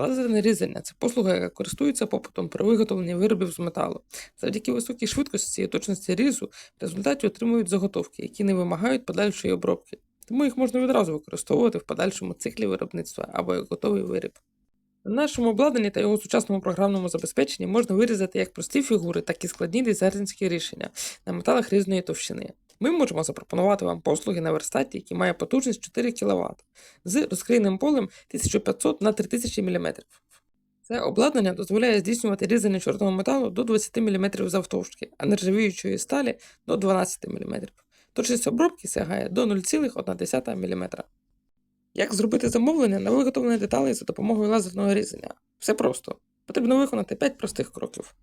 Лазерне різання це послуга, яка користується попитом при виготовленні виробів з металу. Завдяки високій швидкості і точності різу в результаті отримують заготовки, які не вимагають подальшої обробки. Тому їх можна відразу використовувати в подальшому циклі виробництва або як готовий виріб. На нашому обладнанні та його сучасному програмному забезпеченні можна вирізати як прості фігури, так і складні дизайнерські рішення на металах різної товщини. Ми можемо запропонувати вам послуги на верстаті, який має потужність 4 кВт з розкрийним полем 1500 на 3000 мм. Це обладнання дозволяє здійснювати різання чорного металу до 20 мм завтовшки, а нержавіючої сталі до 12 мм. Точність обробки сягає до 0,1 мм. Як зробити замовлення на виготовлення деталей за допомогою лазерного різання? Все просто. Потрібно виконати 5 простих кроків.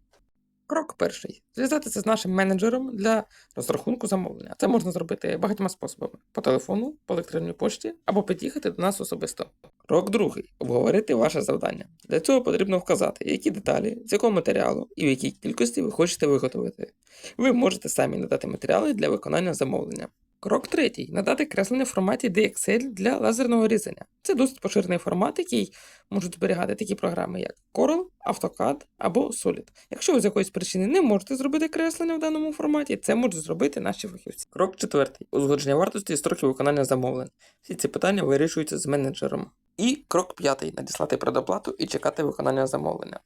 Крок перший. Зв'язатися з нашим менеджером для розрахунку замовлення. Це можна зробити багатьма способами: по телефону, по електронній пошті або під'їхати до нас особисто. Крок другий обговорити ваше завдання. Для цього потрібно вказати, які деталі, з якого матеріалу і в якій кількості ви хочете виготовити. Ви можете самі надати матеріали для виконання замовлення. Крок третій надати креслення в форматі DXL для лазерного різання. Це досить поширений формат, який можуть зберігати такі програми, як Corel, AutoCAD або Solid. Якщо ви з якоїсь причини не можете зробити креслення в даному форматі, це можуть зробити наші фахівці. Крок четвертий узгодження вартості і строків виконання замовлень. Всі ці питання вирішуються з менеджером. І крок п'ятий надіслати предоплату і чекати виконання замовлення.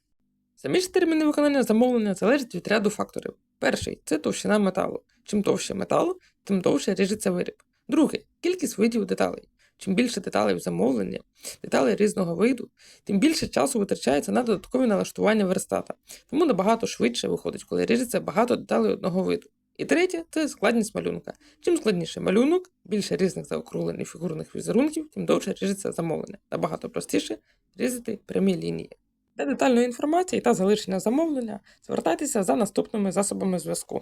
Самі ж терміни виконання замовлення залежать від ряду факторів. Перший це товщина металу. Чим товще метал, тим довше ріжеться виріб. Другий кількість видів деталей. Чим більше деталей в замовленні, деталей різного виду, тим більше часу витрачається на додаткові налаштування верстата. Тому набагато швидше виходить, коли ріжеться багато деталей одного виду. І третє це складність малюнка. Чим складніший малюнок, більше різних заокруглень фігурних візерунків, тим довше ріжеться замовлення. Набагато простіше різати прямі лінії. Для детальної інформації та залишення замовлення звертайтеся за наступними засобами зв'язку.